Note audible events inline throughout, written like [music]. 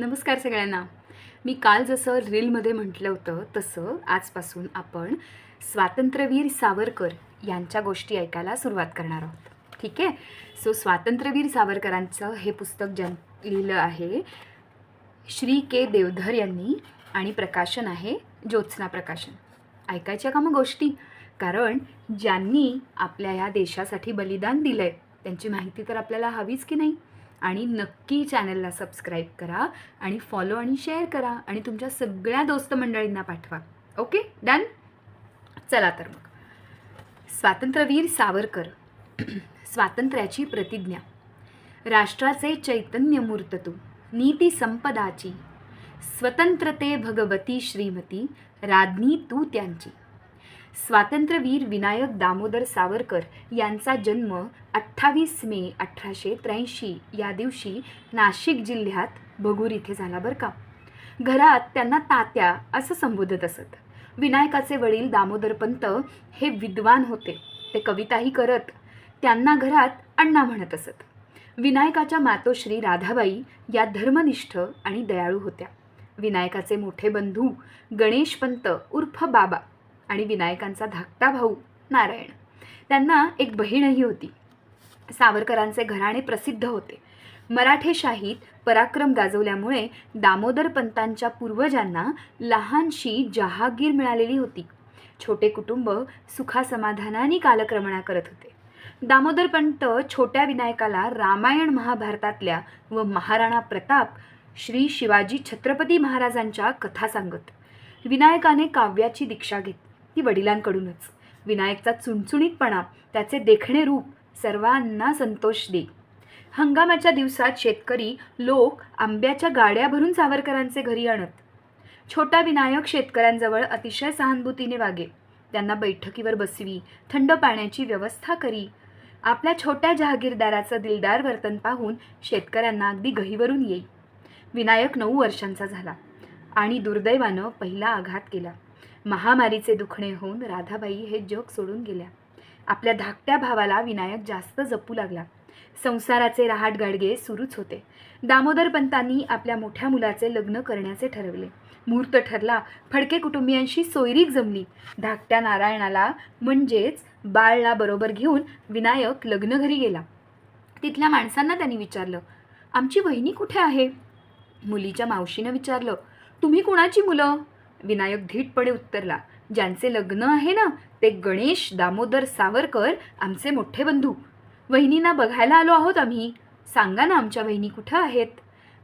नमस्कार सगळ्यांना. मी काल जसं रीलमध्ये म्हटलं होतं तसं आजपासून आपण स्वातंत्र्यवीर सावरकर यांच्या गोष्टी ऐकायला सुरुवात करणार आहोत. ठीक आहे? सो स्वातंत्र्यवीर सावरकरांचं हे पुस्तक ज्या लिहिलं आहे श्री के देवधर यांनी आणि प्रकाशन आहे ज्योत्स्ना प्रकाशन. ऐकायच्या का मग गोष्टी? कारण ज्यांनी आपल्या या देशासाठी बलिदान दिलं आहे त्यांची माहिती तर आपल्याला हवीच की नाही? आणि नक्की चॅनलला सबस्क्राईब करा आणि फॉलो आणि शेअर करा आणि तुमच्या सगळ्या दोस्त मंडळींना पाठवा. ओके डन चला तर मग. स्वातंत्र्यवीर सावरकर [clears throat] स्वातंत्र्याची प्रतिज्ञा. राष्ट्राचे चैतन्य मूर्त तू नीती संपदाची स्वतंत्रते भगवती श्रीमती राज्ञी तू त्यांची. स्वातंत्र्यवीर विनायक दामोदर सावरकर यांचा जन्म अठ्ठावीस मे अठराशे त्र्याऐंशी या दिवशी नाशिक जिल्ह्यात भगूर इथे झाला बरं का. घरात त्यांना तात्या असं संबोधत असत. विनायकाचे वडील दामोदरपंत हे विद्वान होते. ते कविताही करत त्यांना घरात अण्णा म्हणत असत. विनायकाच्या मातोश्री राधाबाई या धर्मनिष्ठ आणि दयाळू होत्या. विनायकाचे मोठे बंधू गणेशपंत उर्फ बाबा. आणि विनायकांचा धाकटा भाऊ नारायण. त्यांना एक बहीणही होती. सावरकरांचे घराणे प्रसिद्ध होते. मराठेशाहीत पराक्रम गाजवल्यामुळे दामोदर पंतांच्या पूर्वजांना लहानशी जहागीर मिळालेली होती. छोटे कुटुंब सुखासमाधानाने कालक्रमणा करत होते. दामोदर पंत छोट्या विनायकाला रामायण महाभारतातल्या व महाराणा प्रताप श्री शिवाजी छत्रपती महाराजांच्या कथा सांगत. विनायकाने काव्याची दीक्षा घेतली ती वडिलांकडूनच. विनायकचा चुणचुणीतपणा त्याचे देखणे रूप सर्वांना संतोष दे. हंगामाच्या दिवसात शेतकरी लोक आंब्याच्या गाड्या भरून सावरकरांचे घरी आणत. छोटा विनायक शेतकऱ्यांजवळ अतिशय सहानुभूतीने वागे. त्यांना बैठकीवर बसवी थंड पाण्याची व्यवस्था करी. आपल्या छोट्या जहागीरदाराचं दिलदार वर्तन पाहून शेतकऱ्यांना अगदी गहीवरून येई. विनायक नऊ वर्षांचा झाला आणि दुर्दैवानं पहिला आघात केला. महामारीचे दुखणे होऊन राधाबाई हे जग सोडून गेल्या. आपल्या धाकट्या भावाला विनायक जास्त जपू लागला. संसाराचे रहाट गाडगे सुरूच होते. दामोदर पंतांनी आपल्या मोठ्या मुलाचे लग्न करण्याचे ठरवले. मुहूर्त ठरला फडके कुटुंबियांशी सोयरीक जमली. धाकट्या नारायणाला म्हणजेच बाळला बरोबर घेऊन विनायक लग्न घरी गेला. तिथल्या माणसांना त्यांनी विचारलं आमची वहिनी कुठे आहे? मुलीच्या मावशीनं विचारलं तुम्ही कुणाची मुलं? विनायक धीटपणे उत्तरला ज्यांचे लग्न आहे ना ते गणेश दामोदर सावरकर आमचे मोठे बंधू. वहिनींना बघायला आलो आहोत आम्ही. सांगा ना आमच्या वहिनी कुठं आहेत.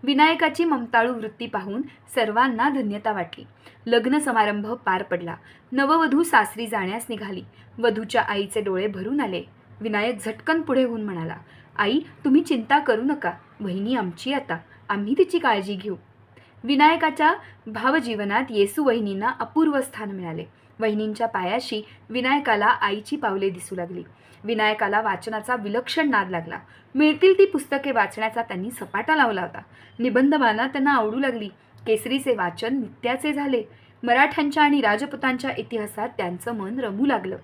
विनायकाची ममताळू वृत्ती पाहून सर्वांना धन्यता वाटली. लग्न समारंभ पार पडला. नववधू सासरी जाण्यास निघाली. वधूच्या आईचे डोळे भरून आले. विनायक झटकन पुढे होऊन म्हणाला आई तुम्ही चिंता करू नका. वहिनी आमची आता. आम्ही तिची काळजी घेऊ. विनायकाच्या भावजीवनात येसू वहिनींना अपूर्व स्थान मिळाले. वहिनींच्या पायाशी विनायकाला आईची पावले दिसू लागली. विनायकाला वाचनाचा विलक्षण नाद लागला. मिळतील ती पुस्तके वाचण्याचा त्यांनी सपाटा लावला होता. निबंधमाला त्यांना आवडू लागली. केसरीचे वाचन नित्याचे झाले. मराठ्यांच्या आणि राजपुतांच्या इतिहासात त्यांचं मन रमू लागलं.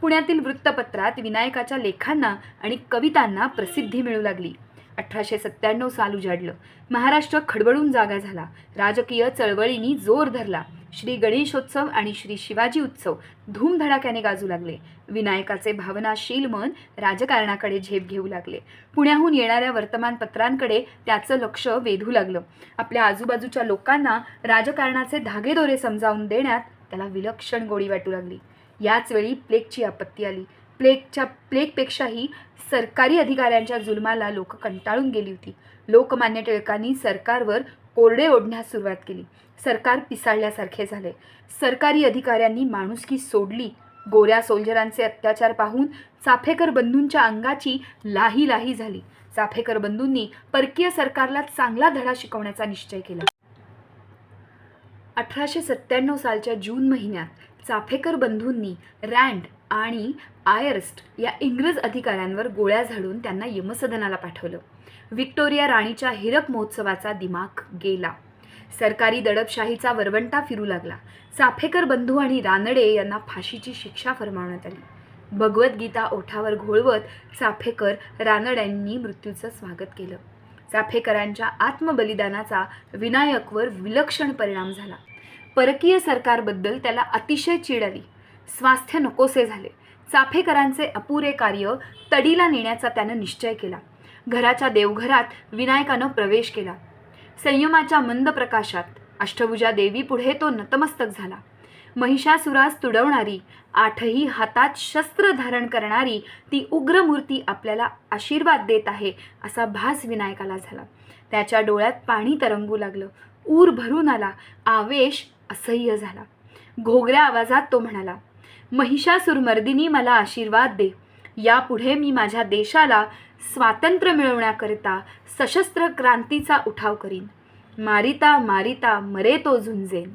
पुण्यातील वृत्तपत्रात विनायकाच्या लेखांना आणि कवितांना प्रसिद्धी मिळू लागली. अठराशे सत्त्याण्णव साल उजाडलं. महाराष्ट्र खडबडून जागा झाला. राजकीय चळवळींनी जोर धरला. श्री गणेशोत्सव आणि श्री शिवाजी उत्सव धूमधडाक्याने गाजू लागले. विनायकाचे भावनाशील मन राजकारणाकडे झेप घेऊ लागले. पुण्याहून येणाऱ्या वर्तमानपत्रांकडे त्याचं लक्ष वेधू लागलं. आपल्या आजूबाजूच्या लोकांना राजकारणाचे धागेदोरे समजावून देण्यात त्याला विलक्षण गोडी वाटू लागली. याच वेळी प्लेगची आपत्ती आली. प्लेगच्या प्लेगपेक्षाही सरकारी अधिकाऱ्यांच्या जुलमाला लोक कंटाळून गेली होती. लोकमान्य टिळकांनी सरकारवर कोरडे ओढण्यास सुरुवात केली. सरकार पिसाळल्यासारखे झाले. सरकारी अधिकाऱ्यांनी माणुसकी सोडली. गोऱ्या सोल्जरांचे अत्याचार पाहून चाफेकर बंधूंच्या अंगाची लाही लाही झाली. चाफेकर बंधूंनी परकीय सरकारला चांगला धडा शिकवण्याचा निश्चय केला. अठराशे सत्त्याण्णव सालच्या जून महिन्यात चाफेकर बंधूंनी रँड आणि आयर्स्ट या इंग्रज अधिकाऱ्यांवर गोळ्या झाडून त्यांना यमसदनाला पाठवलं. व्हिक्टोरिया राणीच्या हिरक महोत्सवाचा दिमाग गेला. सरकारी दडपशाहीचा वरवंटा फिरू लागला. चाफेकर बंधू आणि रानडे यांना फाशीची शिक्षा फरमावण्यात आली. भगवद्गीता ओठावर घोळवत चाफेकर रानड्यांनी मृत्यूचं स्वागत केलं. चाफेकरांच्या आत्मबलिदानाचा विनायकवर विलक्षण परिणाम झाला. परकीय सरकारबद्दल त्याला अतिशय चीड आली. स्वास्थ्य नकोसे झाले. चाफेकरांचे अपुरे कार्य तडीला नेण्याचा त्यानं निश्चय केला. घराच्या देवघरात विनायकानं प्रवेश केला. संयमाच्या मंद प्रकाशात अष्टभुजा देवी पुढे तो नतमस्तक झाला. महिषासुरास तुडवणारी आठही हातात शस्त्र धारण करणारी ती उग्र मूर्ती आपल्याला आशीर्वाद देत आहे असा भास विनायकाला झाला. त्याच्या डोळ्यात पाणी तरंगू लागलं. ऊर भरून आला. आवेश असह्य झाला. घोगऱ्या आवाजात तो म्हणाला महिषासुरमर्दिनी मला आशीर्वाद दे. यापुढे मी माझ्या देशाला स्वातंत्र्य मिळवण्याकरिता सशस्त्र क्रांतीचा उठाव करीन. मारिता मारिता मरे तो झुंजेन.